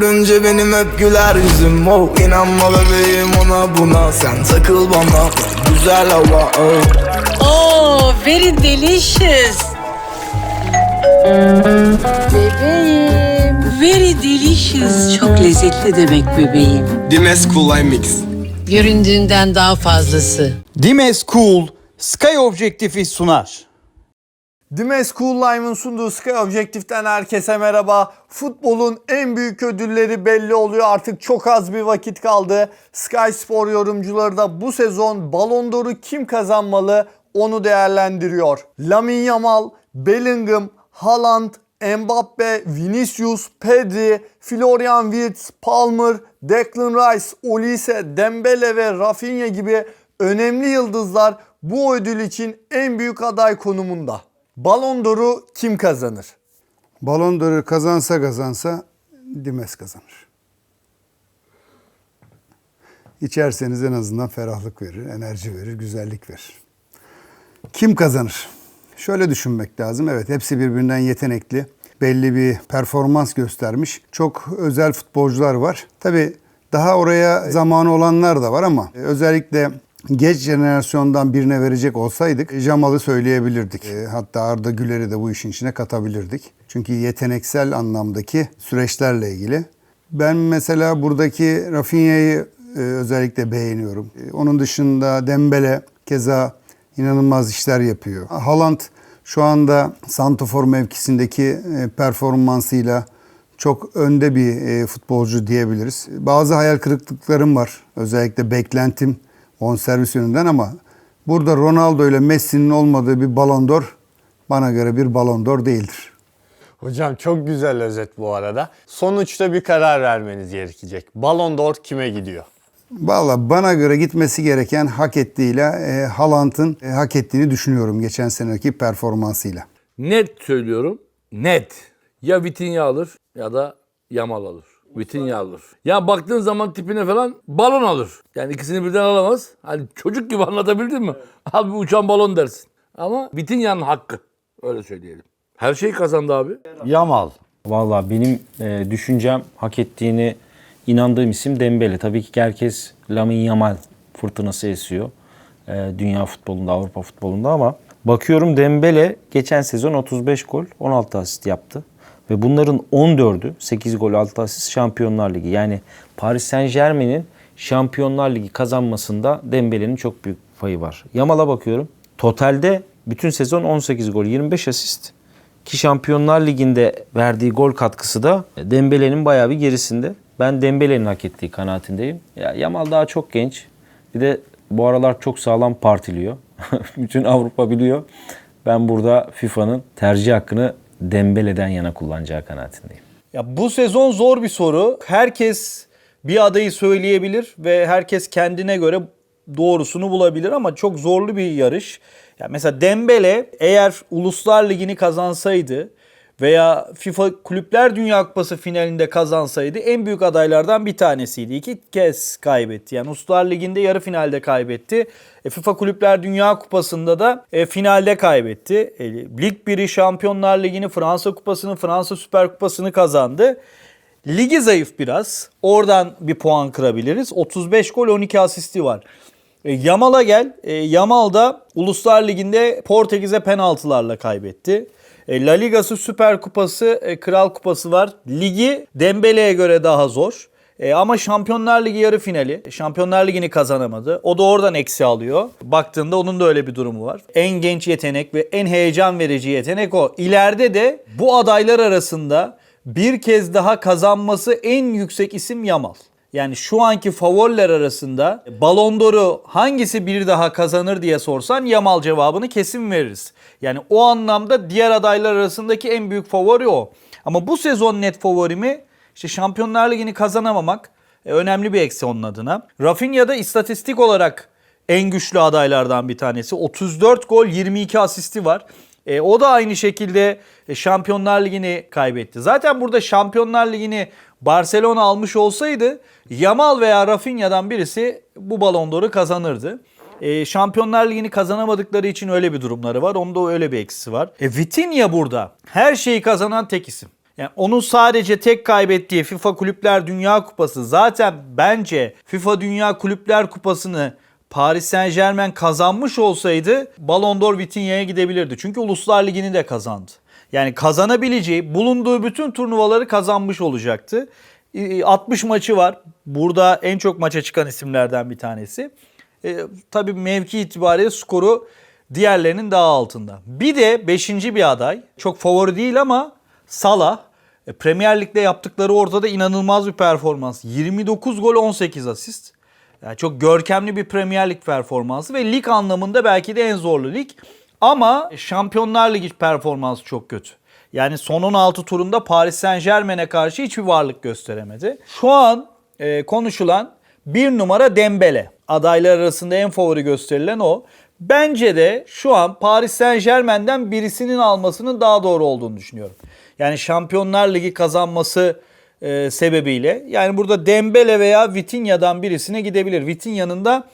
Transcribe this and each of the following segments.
Görünce benim hep güler yüzüm oh İnanma bebeğim ona buna Sen takıl bana güzel hava oh Oh, very delicious. Bebeğim. Very delicious. Çok lezzetli demek bebeğim. Dimes Cool Eye Mix. Göründüğünden daha fazlası. Dimes Cool Sky Objektifi sunar. Dimes Cool Lime'ın sunduğu Sky Objektif'ten herkese merhaba. Futbolun en büyük ödülleri belli oluyor. Artık çok az bir vakit kaldı. Sky Spor yorumcuları da bu sezon Ballon d'Or'u kim kazanmalı onu değerlendiriyor. Lamine Yamal, Bellingham, Haaland, Mbappe, Vinicius, Pedri, Florian Wirtz, Palmer, Declan Rice, Olise, Dembele ve Rafinha gibi önemli yıldızlar bu ödül için en büyük aday konumunda. Ballon d'Or'u kim kazanır? Balon d'Or'u kazansa kazansa Dimes kazanır. İçerseniz en azından ferahlık verir, enerji verir, güzellik verir. Kim kazanır? Şöyle düşünmek lazım. Evet hepsi birbirinden yetenekli. Belli bir performans göstermiş. Çok özel futbolcular var. Tabii daha oraya zamanı olanlar da var ama özellikle geç jenerasyondan birine verecek olsaydık Jamal'ı söyleyebilirdik. E, Hatta Arda Güler'i de bu işin içine katabilirdik. Çünkü yeteneksel anlamdaki süreçlerle ilgili. Ben mesela buradaki Rafinha'yı e, özellikle beğeniyorum. E, Onun dışında Dembele keza inanılmaz işler yapıyor. Haaland şu anda santofor mevkisindeki e, performansıyla çok önde bir e, futbolcu diyebiliriz. Bazı hayal kırıklıklarım var. Özellikle beklentim bonservis yönünden ama burada Ronaldo ile Messi'nin olmadığı bir Ballon d'Or bana göre bir Ballon d'Or değildir. Hocam çok güzel özet bu arada. Sonuçta bir karar vermeniz gerekecek. Ballon d'Or kime gidiyor? Valla bana göre gitmesi gereken hak ettiğiyle e, Haaland'ın e, hak ettiğini düşünüyorum geçen seneki performansıyla. Net söylüyorum. Net. Ya Vitinha alır ya da Yamal alır. Vitinha alır. Ya baktığın zaman tipine falan balon alır. Yani ikisini birden alamaz. Hani çocuk gibi anlatabildim mi? Al bir uçan balon dersin. Ama Vitinha'nın hakkı. Öyle söyleyelim. Her şeyi kazandı abi. Yamal. Valla benim e, düşüncem hak ettiğini inandığım isim Dembele. Tabii ki herkes Lamine Yamal fırtınası esiyor. E, dünya futbolunda, Avrupa futbolunda ama bakıyorum Dembele geçen sezon 35 gol, 16 asist yaptı. Ve bunların 14'ü 8 gol 6 asist Şampiyonlar Ligi. Yani Paris Saint Germain'in Şampiyonlar Ligi kazanmasında Dembele'nin çok büyük payı var. Yamal'a bakıyorum. Totalde bütün sezon 18 gol 25 asist. Ki Şampiyonlar Ligi'nde verdiği gol katkısı da Dembele'nin bayağı bir gerisinde. Ben Dembele'nin hak ettiği kanaatindeyim. Ya Yamal daha çok genç. Bir de bu aralar çok sağlam partiliyor. Bütün Avrupa biliyor. Ben burada FIFA'nın tercih hakkını Dembele'den yana kullanacağı kanaatindeyim. Ya bu sezon zor bir soru. Herkes bir adayı söyleyebilir ve herkes kendine göre doğrusunu bulabilir ama çok zorlu bir yarış. Ya mesela Dembele eğer Uluslar Ligi'ni kazansaydı veya FIFA Kulüpler Dünya Kupası finalinde kazansaydı en büyük adaylardan bir tanesiydi. İki kez kaybetti. Yani Uluslar Ligi'nde yarı finalde kaybetti. E, FIFA Kulüpler Dünya Kupası'nda da e, finalde kaybetti. E, Lig 1'i, Şampiyonlar Ligi'ni, Fransa Kupası'nı, Fransa Süper Kupası'nı kazandı. Ligi zayıf biraz. Oradan bir puan kırabiliriz. 35 gol 12 asisti var. E, Yamal'a gel. E, Yamal da Uluslar Ligi'nde Portekiz'e penaltılarla kaybetti. E, La Liga'sı, Süper Kupası, e, Kral Kupası var. Ligi Dembele'ye göre daha zor. E, ama Şampiyonlar Ligi yarı finali. Şampiyonlar Ligi'ni kazanamadı. O da oradan eksi alıyor. Baktığında onun da öyle bir durumu var. En genç yetenek ve en heyecan verici yetenek o. İleride de bu adaylar arasında bir kez daha kazanması en yüksek isim Yamal. Yani şu anki favoriler arasında Ballon d'Or'u hangisi bir daha kazanır diye sorsan Yamal cevabını kesin veririz. Yani o anlamda diğer adaylar arasındaki en büyük favori o. Ama bu sezon net favorimi işte Şampiyonlar Ligi'ni kazanamamak e, önemli bir eksi onun adına. Rafinha da istatistik olarak en güçlü adaylardan bir tanesi. 34 gol 22 asisti var. E, o da aynı şekilde e, Şampiyonlar Ligi'ni kaybetti. Zaten burada Şampiyonlar Ligi'ni Barcelona almış olsaydı Yamal veya Rafinha'dan birisi bu Ballon d'Or'u kazanırdı. E, Şampiyonlar Ligi'ni kazanamadıkları için öyle bir durumları var. Onda öyle bir eksisi var. E, Vitinha burada her şeyi kazanan tek isim. Yani onun sadece tek kaybettiği FIFA Kulüpler Dünya Kupası zaten bence FIFA Dünya Kulüpler Kupası'nı Paris Saint Germain kazanmış olsaydı Ballon d'Or Vitinha'ya gidebilirdi. Çünkü Uluslar Ligi'ni de kazandı. Yani kazanabileceği, bulunduğu bütün turnuvaları kazanmış olacaktı. Ee, 60 maçı var. Burada en çok maça çıkan isimlerden bir tanesi. E, tabii mevki itibariyle skoru diğerlerinin daha altında. Bir de 5. bir aday. Çok favori değil ama Salah. E, Premier Lig'de yaptıkları ortada inanılmaz bir performans. 29 gol 18 asist. Yani çok görkemli bir Premier Lig performansı ve lig anlamında belki de en zorlu lig. Ama Şampiyonlar Ligi performansı çok kötü. Yani son 16 turunda Paris Saint Germain'e karşı hiçbir varlık gösteremedi. Şu an e, konuşulan bir numara Dembele. Adaylar arasında en favori gösterilen o. Bence de şu an Paris Saint Germain'den birisinin almasının daha doğru olduğunu düşünüyorum. Yani Şampiyonlar Ligi kazanması e, sebebiyle. Yani burada Dembele veya Vitinha'dan birisine gidebilir. Vitinha'nın da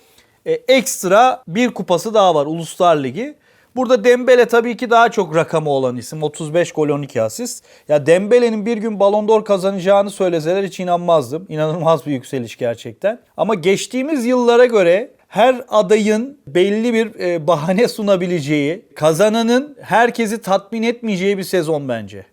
e, ekstra bir kupası daha var Uluslar Ligi. Burada Dembele tabii ki daha çok rakamı olan isim. 35 gol 12 asist. Ya Dembele'nin bir gün Ballon d'Or kazanacağını söyleseler hiç inanmazdım. İnanılmaz bir yükseliş gerçekten. Ama geçtiğimiz yıllara göre her adayın belli bir e, bahane sunabileceği, kazananın herkesi tatmin etmeyeceği bir sezon bence.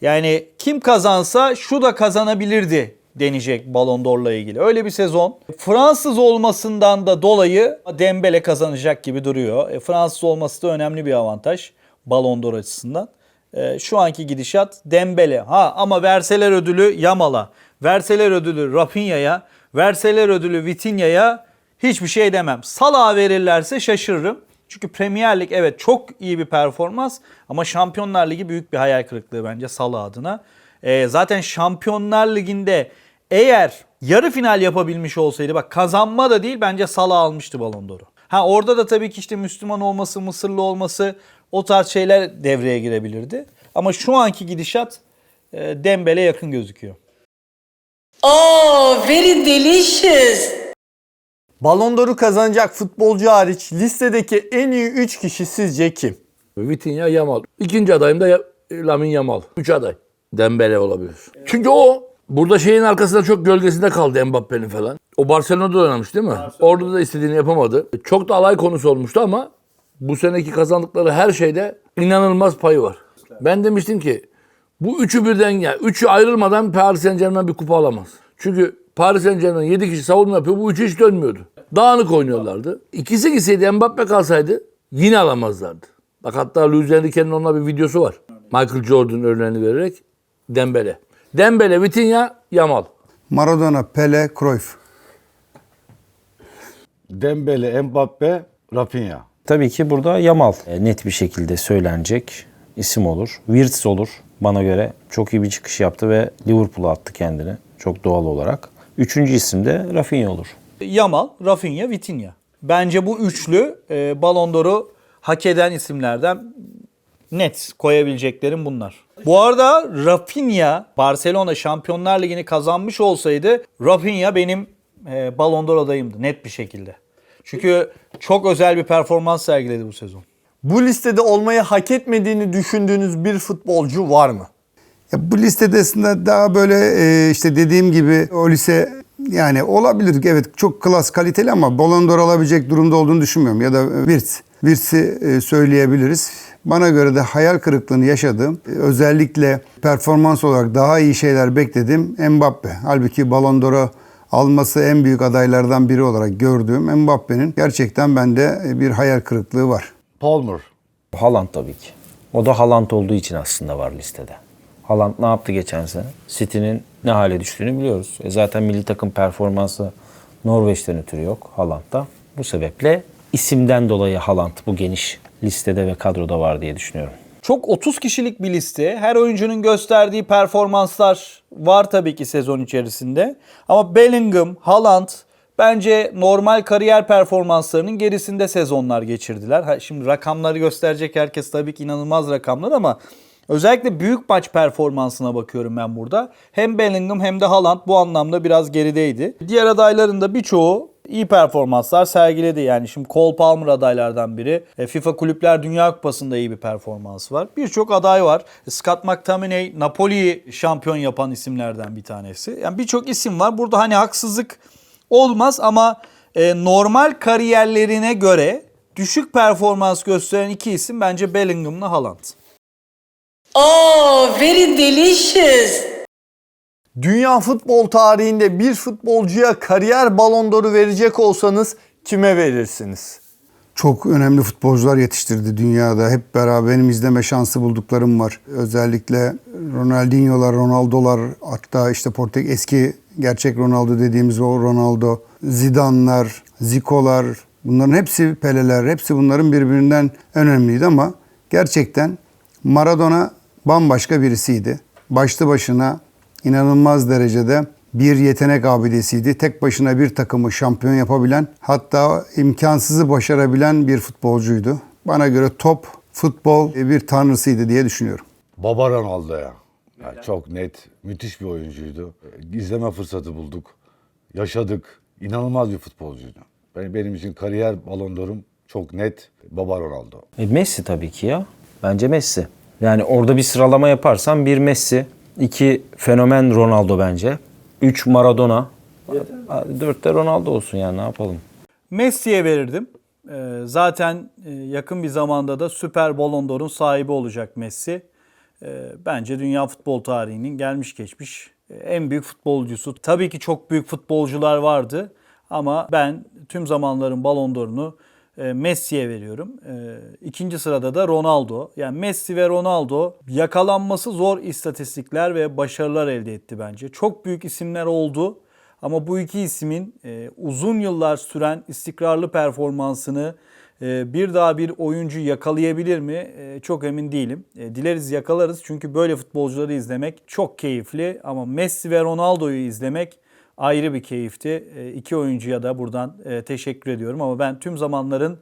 Yani kim kazansa şu da kazanabilirdi denecek Ballon d'Or'la ilgili. Öyle bir sezon. Fransız olmasından da dolayı Dembele kazanacak gibi duruyor. E, Fransız olması da önemli bir avantaj Ballon d'Or açısından. E, şu anki gidişat Dembele. Ha ama verseler ödülü Yamal'a, verseler ödülü Rafinha'ya, verseler ödülü Vitinha'ya hiçbir şey demem. Salah'a verirlerse şaşırırım. Çünkü Premier Lig evet çok iyi bir performans ama Şampiyonlar Ligi büyük bir hayal kırıklığı bence Salah adına. Ee, zaten Şampiyonlar Ligi'nde eğer yarı final yapabilmiş olsaydı bak kazanma da değil bence Salah almıştı Ballon d'Or'u. Ha orada da tabii ki işte Müslüman olması, Mısırlı olması o tarz şeyler devreye girebilirdi. Ama şu anki gidişat e, Dembele yakın gözüküyor. Oh, very delicious. Ballon d'Or'u kazanacak futbolcu hariç listedeki en iyi 3 kişi sizce kim? Vitinha, Yamal. İkinci adayım da Lamine Yamal. Üç aday. Dembele olabilir. Çünkü o burada şeyin arkasında çok gölgesinde kaldı Mbappe'nin falan. O Barcelona'da oynamış değil mi? Orada da istediğini yapamadı. Çok da alay konusu olmuştu ama bu seneki kazandıkları her şeyde inanılmaz payı var. Ben demiştim ki bu üçü birden ya üçü ayrılmadan Paris Saint Germain bir kupa alamaz. Çünkü Paris Saint Germain 7 kişi savunma yapıyor. Bu üçü hiç dönmüyordu. Dağınık oynuyorlardı. İkisi gitseydi Mbappe kalsaydı yine alamazlardı. Bak hatta Luis Enrique'nin onunla bir videosu var. Michael Jordan örneğini vererek Dembele. Dembele, Vitinha, Yamal. Maradona, Pele, Cruyff. Dembele, Mbappe, Rafinha. Tabii ki burada Yamal e, net bir şekilde söylenecek isim olur. Wirtz olur bana göre. Çok iyi bir çıkış yaptı ve Liverpool'a attı kendini çok doğal olarak. Üçüncü isim de Rafinha olur. Yamal, Rafinha, Vitinha. Bence bu üçlü e, Ballon d'Or'u hak eden isimlerden net koyabileceklerim bunlar. Bu arada Rafinha Barcelona Şampiyonlar Ligi'ni kazanmış olsaydı Rafinha benim e, Ballon d'Or adayımdı net bir şekilde. Çünkü çok özel bir performans sergiledi bu sezon. Bu listede olmayı hak etmediğini düşündüğünüz bir futbolcu var mı? Ya bu listede aslında daha böyle e, işte dediğim gibi o lise yani olabilir. Evet çok klas kaliteli ama Ballon d'Or alabilecek durumda olduğunu düşünmüyorum. Ya da Wirtz. Wirtz'i e, söyleyebiliriz. Bana göre de hayal kırıklığını yaşadığım, e, özellikle performans olarak daha iyi şeyler bekledim Mbappe. Halbuki Ballon d'Or'u alması en büyük adaylardan biri olarak gördüğüm Mbappe'nin gerçekten bende e, bir hayal kırıklığı var. Palmer. Haaland tabii ki. O da Haaland olduğu için aslında var listede. Haaland ne yaptı geçen sene? City'nin ne hale düştüğünü biliyoruz. E zaten milli takım performansı Norveç'ten ötürü yok Haaland'da. Bu sebeple isimden dolayı Haaland bu geniş listede ve kadroda var diye düşünüyorum. Çok 30 kişilik bir liste. Her oyuncunun gösterdiği performanslar var tabii ki sezon içerisinde. Ama Bellingham, Haaland bence normal kariyer performanslarının gerisinde sezonlar geçirdiler. Şimdi rakamları gösterecek herkes tabii ki inanılmaz rakamlar ama Özellikle büyük maç performansına bakıyorum ben burada. Hem Bellingham hem de Haaland bu anlamda biraz gerideydi. Diğer adayların da birçoğu iyi performanslar sergiledi. Yani şimdi Cole Palmer adaylardan biri. E, FIFA Kulüpler Dünya Kupası'nda iyi bir performans var. Birçok aday var. E, Scott McTominay Napoli'yi şampiyon yapan isimlerden bir tanesi. Yani birçok isim var. Burada hani haksızlık olmaz ama e, normal kariyerlerine göre düşük performans gösteren iki isim bence Bellingham'la Haaland. Oh, very delicious. Dünya futbol tarihinde bir futbolcuya kariyer balon d'Or'u verecek olsanız kime verirsiniz? Çok önemli futbolcular yetiştirdi dünyada. Hep beraber benim izleme şansı bulduklarım var. Özellikle Ronaldinho'lar, Ronaldo'lar hatta işte Portek eski gerçek Ronaldo dediğimiz o Ronaldo, Zidane'lar, Zico'lar bunların hepsi Pele'ler, hepsi bunların birbirinden önemliydi ama gerçekten Maradona bambaşka birisiydi. Başlı başına inanılmaz derecede bir yetenek abidesiydi. Tek başına bir takımı şampiyon yapabilen, hatta imkansızı başarabilen bir futbolcuydu. Bana göre top futbol bir tanrısıydı diye düşünüyorum. Baba Ronaldo ya. Yani çok net, müthiş bir oyuncuydu. İzleme fırsatı bulduk. Yaşadık. İnanılmaz bir futbolcuydu. Benim, benim için kariyer balon d'Or'um çok net Baba Ronaldo. E, Messi tabii ki ya. Bence Messi. Yani orada bir sıralama yaparsan bir Messi, iki fenomen Ronaldo bence. Üç Maradona. Dört de Ronaldo olsun yani ne yapalım. Messi'ye verirdim. Ee, zaten e, yakın bir zamanda da Süper Ballon d'Or'un sahibi olacak Messi. Ee, bence dünya futbol tarihinin gelmiş geçmiş e, en büyük futbolcusu. Tabii ki çok büyük futbolcular vardı ama ben tüm zamanların Ballon d'Or'unu Messi'ye veriyorum. E, İkinci sırada da Ronaldo. Yani Messi ve Ronaldo yakalanması zor istatistikler ve başarılar elde etti bence. Çok büyük isimler oldu. Ama bu iki ismin e, uzun yıllar süren istikrarlı performansını e, bir daha bir oyuncu yakalayabilir mi? E, çok emin değilim. E, dileriz yakalarız çünkü böyle futbolcuları izlemek çok keyifli. Ama Messi ve Ronaldo'yu izlemek ayrı bir keyifti. E, iki oyuncuya da buradan e, teşekkür ediyorum. Ama ben tüm zamanların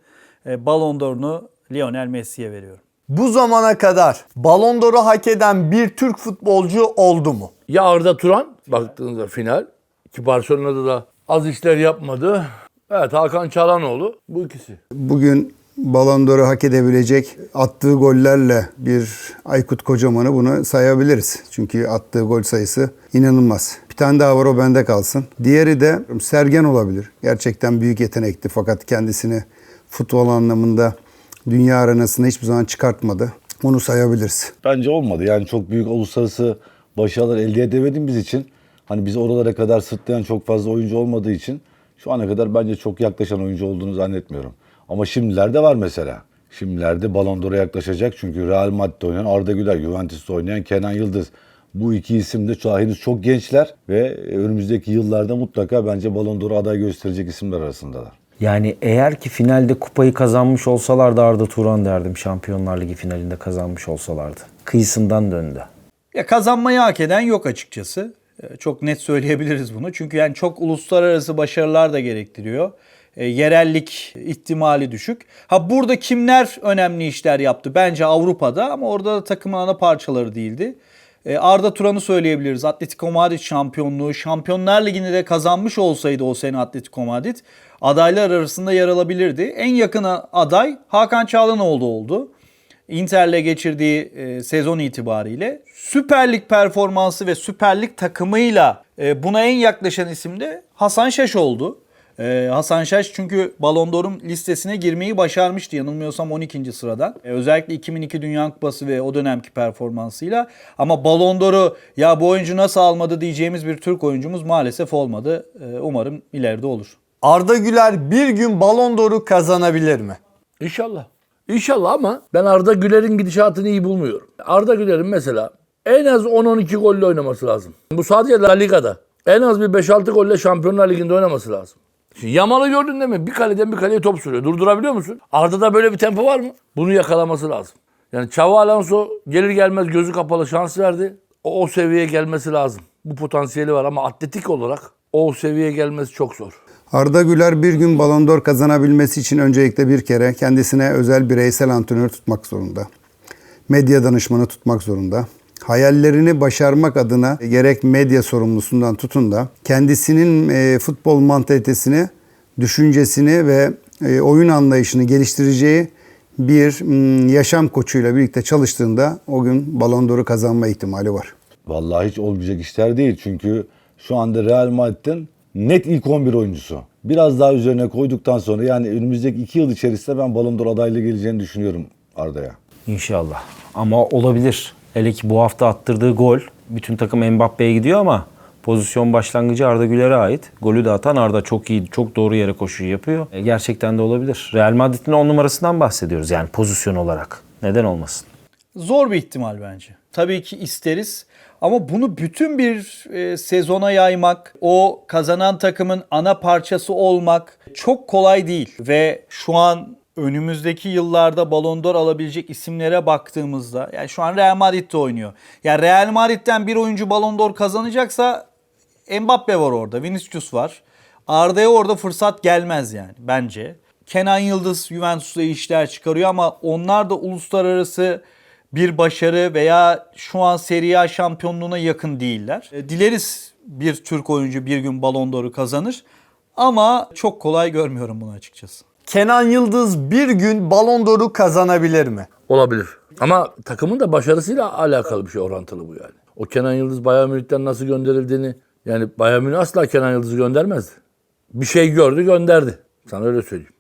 e, Ballon d'Or'unu Lionel Messi'ye veriyorum. Bu zamana kadar balon d'Or'u hak eden bir Türk futbolcu oldu mu? Ya Arda Turan baktığınızda final ki Barcelona'da da az işler yapmadı. Evet Hakan Çalhanoğlu bu ikisi. Bugün Ballon d'Or'u hak edebilecek attığı gollerle bir Aykut Kocaman'ı bunu sayabiliriz. Çünkü attığı gol sayısı inanılmaz. Bir tane daha var o bende kalsın. Diğeri de Sergen olabilir. Gerçekten büyük yetenekti fakat kendisini futbol anlamında dünya arenasına hiçbir zaman çıkartmadı. Onu sayabiliriz. Bence olmadı. Yani çok büyük uluslararası başarılar elde edemediğimiz için hani bizi oralara kadar sırtlayan çok fazla oyuncu olmadığı için şu ana kadar bence çok yaklaşan oyuncu olduğunu zannetmiyorum. Ama şimdilerde var mesela. Şimdilerde Ballon d'Or'a yaklaşacak çünkü Real Madrid'de oynayan Arda Güler, Juventus'ta oynayan Kenan Yıldız. Bu iki isim de şu- henüz çok gençler ve önümüzdeki yıllarda mutlaka bence Ballon d'Or'a aday gösterecek isimler arasındalar. Yani eğer ki finalde kupayı kazanmış olsalardı Arda Turan derdim. Şampiyonlar Ligi finalinde kazanmış olsalardı. Kıyısından döndü. Ya kazanmayı hak eden yok açıkçası. E, Çok net söyleyebiliriz bunu. Çünkü yani çok uluslararası başarılar da gerektiriyor. E, yerellik ihtimali düşük. Ha burada kimler önemli işler yaptı? Bence Avrupa'da ama orada da takımın ana parçaları değildi. E, Arda Turan'ı söyleyebiliriz. Atletico Madrid şampiyonluğu, Şampiyonlar Ligi'ni de kazanmış olsaydı o sene Atletico Madrid adaylar arasında yer alabilirdi. En yakın aday Hakan Çalhanoğlu oldu. Inter'le geçirdiği e, sezon itibariyle Süper Lig performansı ve Süper Lig takımıyla buna en yaklaşan isim de Hasan Şaş oldu. E, Hasan Şaş çünkü Ballon d'Or'un listesine girmeyi başarmıştı yanılmıyorsam 12. sıradan. E, özellikle 2002 Dünya Kupası ve o dönemki performansıyla. Ama Ballon d'Or'u ya bu oyuncu nasıl almadı diyeceğimiz bir Türk oyuncumuz maalesef olmadı. E, umarım ileride olur. Arda Güler bir gün balon d'Or'u kazanabilir mi? İnşallah. İnşallah ama ben Arda Güler'in gidişatını iyi bulmuyorum. Arda Güler'in mesela en az 10-12 golle oynaması lazım. Bu sadece La Liga'da. En az bir 5-6 golle Şampiyonlar Ligi'nde oynaması lazım. Şimdi Yamal'ı gördün değil mi? Bir kaleden bir kaleye top sürüyor. Durdurabiliyor musun? Arda'da böyle bir tempo var mı? Bunu yakalaması lazım. Yani Xavi Alonso gelir gelmez gözü kapalı şans verdi. O, o seviyeye gelmesi lazım. Bu potansiyeli var ama atletik olarak o seviyeye gelmesi çok zor. Arda Güler bir gün Ballon d'Or kazanabilmesi için öncelikle bir kere kendisine özel bireysel antrenör tutmak zorunda. medya danışmanı tutmak zorunda. Hayallerini başarmak adına gerek medya sorumlusundan tutun da kendisinin e, futbol mantalitesini, düşüncesini ve e, oyun anlayışını geliştireceği bir mm, yaşam koçuyla birlikte çalıştığında o gün Ballon d'Or'u kazanma ihtimali var. Vallahi hiç olmayacak işler değil. Çünkü şu anda Real Madrid'in net ilk 11 oyuncusu. Biraz daha üzerine koyduktan sonra yani önümüzdeki 2 yıl içerisinde ben Ballon d'Or adaylığı geleceğini düşünüyorum Arda'ya. İnşallah. Ama olabilir. Hele ki bu hafta attırdığı gol bütün takım Mbappe'ye gidiyor ama pozisyon başlangıcı Arda Güler'e ait. Golü de atan Arda çok iyi, çok doğru yere koşuyu yapıyor. E, gerçekten de olabilir. Real Madrid'in 10 numarasından bahsediyoruz yani pozisyon olarak. Neden olmasın? Zor bir ihtimal bence. Tabii ki isteriz ama bunu bütün bir e, sezona yaymak, o kazanan takımın ana parçası olmak çok kolay değil. Ve şu an önümüzdeki yıllarda Ballon d'Or alabilecek isimlere baktığımızda yani şu an Real Madrid'de oynuyor. Yani Real Madrid'den bir oyuncu Ballon d'Or kazanacaksa Mbappe var orada, Vinicius var. Arda'ya orada fırsat gelmez yani bence. Kenan Yıldız Juventus'la işler çıkarıyor ama onlar da uluslararası bir başarı veya şu an Serie A şampiyonluğuna yakın değiller. E, Dileriz bir Türk oyuncu bir gün Ballon d'Or'u kazanır ama çok kolay görmüyorum bunu açıkçası. Kenan Yıldız bir gün Ballon d'Or'u kazanabilir mi? Olabilir. Ama takımın da başarısıyla alakalı bir şey orantılı bu yani. O Kenan Yıldız Bayern Münih'ten nasıl gönderildiğini yani Bayern Münih asla Kenan Yıldız'ı göndermezdi. Bir şey gördü gönderdi. Sana öyle söyleyeyim.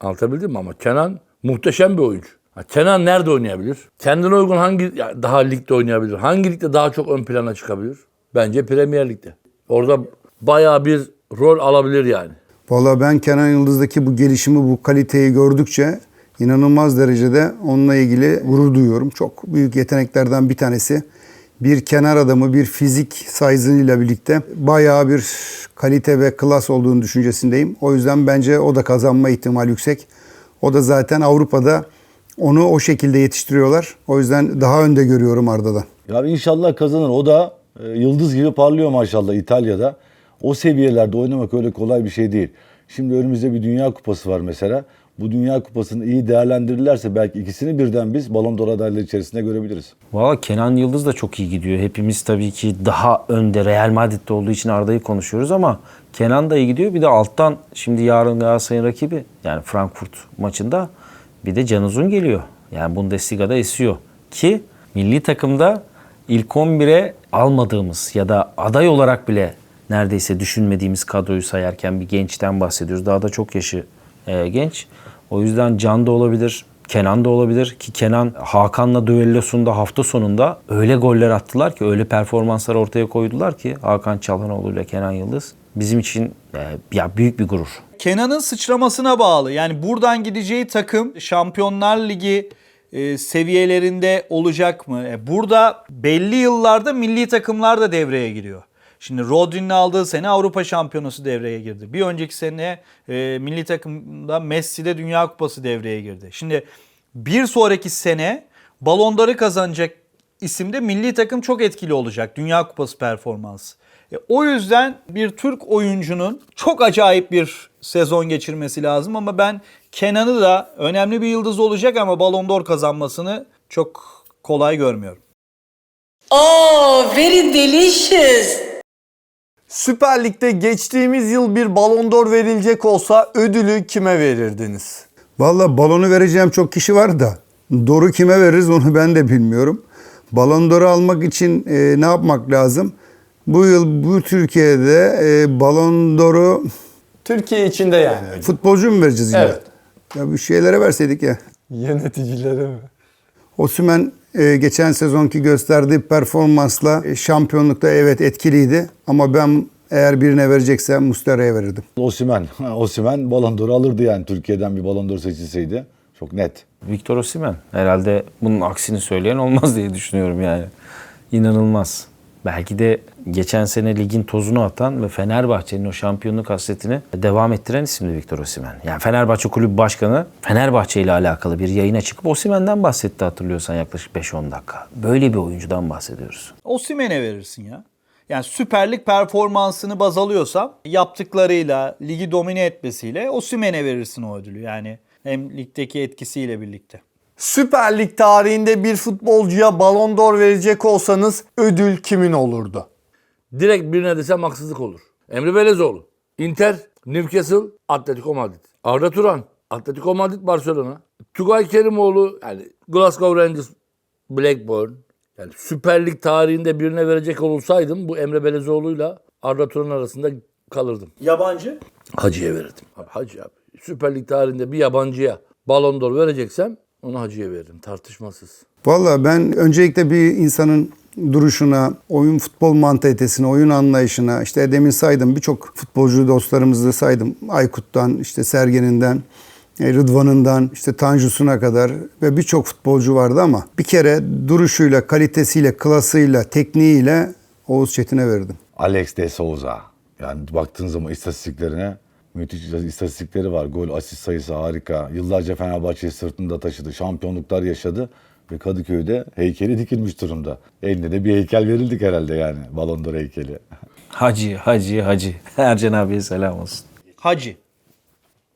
Anlatabildim mi ama Kenan muhteşem bir oyuncu. Kenan nerede oynayabilir? Kendine uygun hangi daha ligde oynayabilir? Hangi ligde daha çok ön plana çıkabilir? Bence Premier Lig'de. Orada bayağı bir rol alabilir yani. Valla ben Kenan Yıldız'daki bu gelişimi, bu kaliteyi gördükçe inanılmaz derecede onunla ilgili gurur duyuyorum. Çok büyük yeteneklerden bir tanesi. Bir kenar adamı, bir fizik size'ıyla birlikte bayağı bir kalite ve klas olduğunu düşüncesindeyim. O yüzden bence o da kazanma ihtimali yüksek. O da zaten Avrupa'da onu o şekilde yetiştiriyorlar. O yüzden daha önde görüyorum Arda'dan. Ya inşallah kazanır. O da e, yıldız gibi parlıyor maşallah İtalya'da. O seviyelerde oynamak öyle kolay bir şey değil. Şimdi önümüzde bir Dünya Kupası var mesela. Bu Dünya Kupası'nı iyi değerlendirirlerse belki ikisini birden biz Ballon d'Or adaylığı içerisinde görebiliriz. Valla Kenan Yıldız da çok iyi gidiyor. Hepimiz tabii ki daha önde Real Madrid'de olduğu için Arda'yı konuşuyoruz ama Kenan da iyi gidiyor. Bir de alttan şimdi yarın Galatasaray'ın rakibi yani Frankfurt maçında bir de Can Uzun geliyor. Yani Bundesliga'da esiyor. Ki milli takımda ilk 11'e almadığımız ya da aday olarak bile neredeyse düşünmediğimiz kadroyu sayarken bir gençten bahsediyoruz. Daha da çok yaşı e, genç. O yüzden Can da olabilir, Kenan da olabilir ki Kenan Hakan'la düellosunda hafta sonunda öyle goller attılar ki öyle performanslar ortaya koydular ki Hakan Çalhanoğlu ile Kenan Yıldız bizim için e, ya büyük bir gurur. Kenan'ın sıçramasına bağlı. Yani buradan gideceği takım Şampiyonlar Ligi e, seviyelerinde olacak mı? E, burada belli yıllarda milli takımlar da devreye giriyor. Şimdi Rodri'nin aldığı sene Avrupa Şampiyonası devreye girdi. Bir önceki sene e, milli takımda Messi'de Dünya Kupası devreye girdi. Şimdi bir sonraki sene Ballon d'Or'u kazanacak isimde milli takım çok etkili olacak. Dünya Kupası performansı. E, o yüzden bir Türk oyuncunun çok acayip bir sezon geçirmesi lazım ama ben Kenan'ı da önemli bir yıldız olacak ama Ballon d'Or kazanmasını çok kolay görmüyorum. Oh, very delicious. Süper Lig'de geçtiğimiz yıl bir Ballon d'Or verilecek olsa ödülü kime verirdiniz? Valla balonu vereceğim çok kişi var da Dor'u kime veririz onu ben de bilmiyorum. Balon d'Or'u almak için e, ne yapmak lazım? Bu yıl bu Türkiye'de e, Balon d'Or'u Türkiye içinde yani. futbolcu mu vereceğiz yine? Evet. Ya bir şeylere verseydik ya. Yöneticilere mi? Osimhen e, geçen sezonki gösterdiği performansla e, şampiyonlukta evet etkiliydi. Ama ben eğer birine vereceksem Muslera'ya verirdim. Osimhen, Osimhen Ballon d'Or alırdı yani Türkiye'den bir Ballon d'Or seçilseydi. Çok net. Victor Osimhen herhalde bunun aksini söyleyen olmaz diye düşünüyorum yani. İnanılmaz. Belki de geçen sene ligin tozunu atan ve Fenerbahçe'nin o şampiyonluk hasretini devam ettiren isimdi Victor Osimhen. Yani Fenerbahçe Kulübü Başkanı Fenerbahçe ile alakalı bir yayına çıkıp Osimhen'den bahsetti hatırlıyorsan yaklaşık 5-10 dakika. Böyle bir oyuncudan bahsediyoruz. Osimhen'e verirsin ya. Yani Süper Lig performansını baz alıyorsam yaptıklarıyla, ligi domine etmesiyle Osimhen'e verirsin o ödülü. Yani hem ligdeki etkisiyle birlikte. Süper Lig tarihinde bir futbolcuya Ballon d'Or verecek olsanız ödül kimin olurdu? Direkt birine desem haksızlık olur. Emre Belezoğlu. Inter, Newcastle, Atletico Madrid. Arda Turan, Atletico Madrid, Barcelona. Tugay Kerimoğlu, yani Glasgow Rangers, Blackburn. Yani Süper Lig tarihinde birine verecek olsaydım bu Emre Belezoğlu'yla Arda Turan arasında kalırdım. Yabancı? Hacı'ya verirdim. Abi Hacı abi. Süper Lig tarihinde bir yabancıya Ballon d'Or vereceksem onu Hacı'ya veririm tartışmasız. Valla ben öncelikle bir insanın duruşuna, oyun futbol mantalitesine, oyun anlayışına, işte demin saydım birçok futbolcu dostlarımızı saydım. Aykut'tan, işte Sergen'inden, e, Rıdvan'ından, işte Tanju'suna kadar ve birçok futbolcu vardı ama bir kere duruşuyla, kalitesiyle, klasıyla, tekniğiyle Oğuz Çetin'e verdim. Alex de Souza. Yani baktığın zaman istatistiklerine müthiş istatistikleri var. Gol, asist sayısı harika. Yıllarca Fenerbahçe'yi sırtında taşıdı. Şampiyonluklar yaşadı. Ve Kadıköy'de heykeli dikilmiş durumda. Eline de bir heykel verildik herhalde yani. Ballon d'Or heykeli. Hacı, hacı, hacı. Ercan abiye selam olsun. Hacı.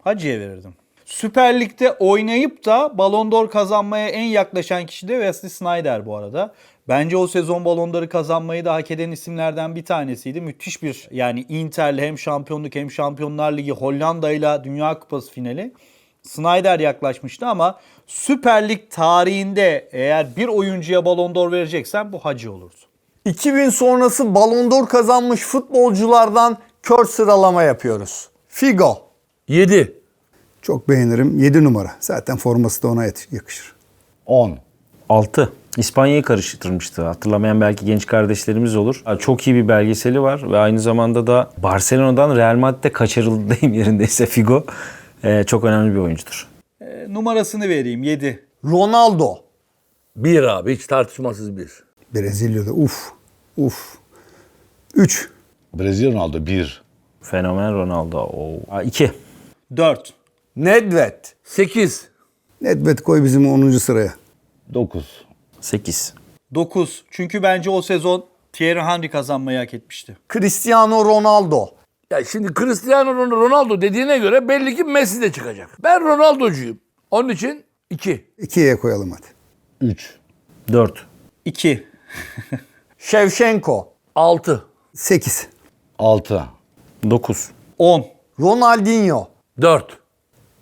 Hacı'ya verirdim. Süper Lig'de oynayıp da Ballon d'Or kazanmaya en yaklaşan kişi de Wesley Sneijder bu arada. Bence o sezon Ballon d'Or'u kazanmayı da hak eden isimlerden bir tanesiydi. Müthiş bir yani Inter'le hem şampiyonluk hem Şampiyonlar Ligi Hollanda'yla Dünya Kupası finali. Snyder yaklaşmıştı ama Süper Lig tarihinde eğer bir oyuncuya Ballon d'Or vereceksen bu Hacı olurdu. 2000 sonrası Ballon d'Or kazanmış futbolculardan kör sıralama yapıyoruz. Figo, 7. Çok beğenirim. 7 numara. Zaten forması da ona yakışır. 10. 6. İspanya'yı karıştırmıştı. Hatırlamayan belki genç kardeşlerimiz olur. Çok iyi bir belgeseli var ve aynı zamanda da Barcelona'dan Real Madrid'e kaçırıldı deyim yerindeyse Figo. Ee, çok önemli bir oyuncudur. E, numarasını vereyim 7. Ronaldo, 1 abi hiç tartışmasız 1. Brezilya'da uf, uf. 3. Brezilya Ronaldo 1. Fenomen Ronaldo. 2. 4. Nedved, 8. Nedved koy bizim 10. sıraya. 9. 8. 9. Çünkü bence o sezon Thierry Henry kazanmayı hak etmişti. Cristiano Ronaldo, Ya şimdi Cristiano Ronaldo dediğine göre belli ki Messi de çıkacak. Ben Ronaldo'cuyum. Onun için 2. 2'ye koyalım hadi. 3. 4. 2. Shevchenko, 6. 8. 6. 9. 10. Ronaldinho, 4.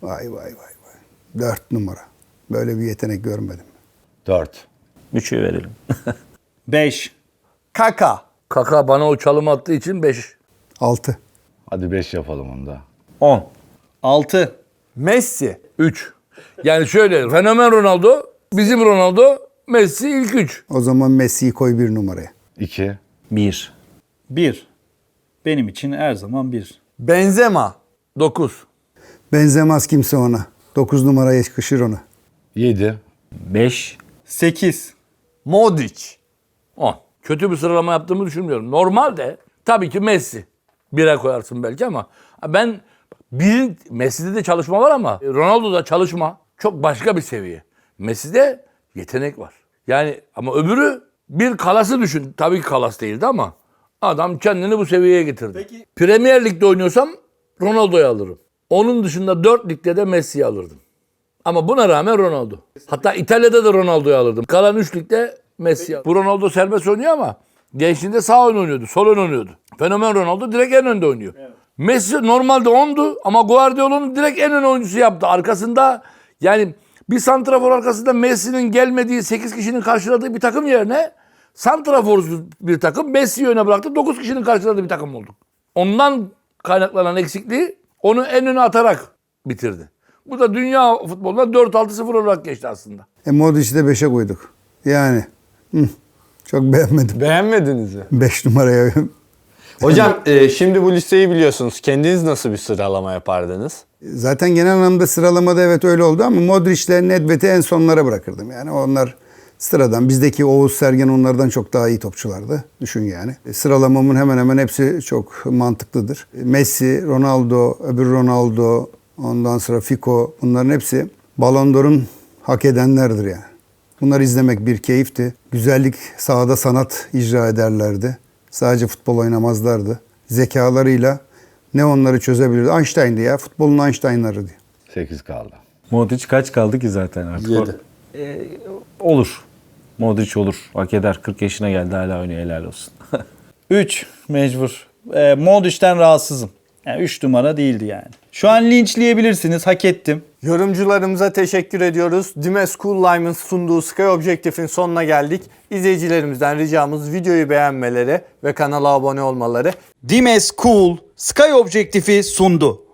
Vay vay vay vay. 4 numara. Böyle bir yetenek görmedim. 4. 3'ü verelim. 5. Kaka, Kaka bana o çalım attığı için 5. 6. Hadi 5 yapalım onu da. 10. 6. Messi, 3. Yani şöyle fenomen Ronaldo, bizim Ronaldo, Messi ilk 3. O zaman Messi'yi koy bir numaraya. 2. 1. 1. Benim için her zaman 1. Benzema, 9. Benzemez kimse ona. 9 numaraya yakışır ona. 7. 5. 8. Modric, 10. Kötü bir sıralama yaptığımı düşünmüyorum. Normalde tabii ki Messi. Bire koyarsın belki ama ben bir Messi'de de çalışma var ama Ronaldo'da çalışma çok başka bir seviye. Messi'de yetenek var. Yani ama öbürü bir kalası düşün. Tabii ki kalas değildi ama adam kendini bu seviyeye getirdi. Premier Lig'de oynuyorsam Ronaldo'yu alırım. Onun dışında 4 ligde de Messi'yi alırdım. Ama buna rağmen Ronaldo. Hatta İtalya'da da Ronaldo'yu alırdım. Kalan 3 ligde Messi. Bu Ronaldo serbest oynuyor ama gençliğinde sağ ön oynuyordu, sol ön oynuyordu. Fenomen Ronaldo direkt en önde oynuyor. Messi normalde 10'du ama Guardiola'nın direkt en ön oyuncusu yaptı. Arkasında yani bir santrafor arkasında Messi'nin gelmediği 8 kişinin karşıladığı bir takım yerine santraforsuz bir takım Messi'yi öne bıraktı. 9 kişinin karşıladığı bir takım olduk. Ondan kaynaklanan eksikliği onu en öne atarak bitirdi. Bu da dünya futbolunda 4-6-0 olarak geçti aslında. E Modric'i de 5'e koyduk. Yani hı, çok beğenmedim. Beğenmediniz mi? 5 numaraya. Hocam e, şimdi bu listeyi biliyorsunuz. Kendiniz nasıl bir sıralama yapardınız? Zaten genel anlamda sıralamada evet öyle oldu ama Modric'le Nedved'i en sonlara bırakırdım. Yani onlar sıradan. Bizdeki Oğuz Sergen onlardan çok daha iyi topçulardı. Düşün yani. E, Sıralamamın hemen hemen hepsi çok mantıklıdır. E, Messi, Ronaldo, öbür Ronaldo, ondan sonra Fico bunların hepsi Ballon d'Or'un hak edenlerdir yani. Bunları izlemek bir keyifti. Güzellik sahada sanat icra ederlerdi. Sadece futbol oynamazlardı. Zekalarıyla ne onları çözebilirdi. Einstein'dı ya. Futbolun Einstein'ları diye. 8 kaldı. Modric kaç kaldı ki zaten artık? Yedi. e, olur. Modric olur. Hak eder. 40 yaşına geldi hala oynuyor helal olsun. 3 mecbur. E, Modric'ten rahatsızım. Yani 3 numara değildi yani. Şu an linçleyebilirsiniz. Hak ettim. Yorumcularımıza teşekkür ediyoruz. Dimes Cool Lime'ın sunduğu Sky Objective'in sonuna geldik. İzleyicilerimizden ricamız videoyu beğenmeleri ve kanala abone olmaları. Dimes Cool Sky Objektifi sundu.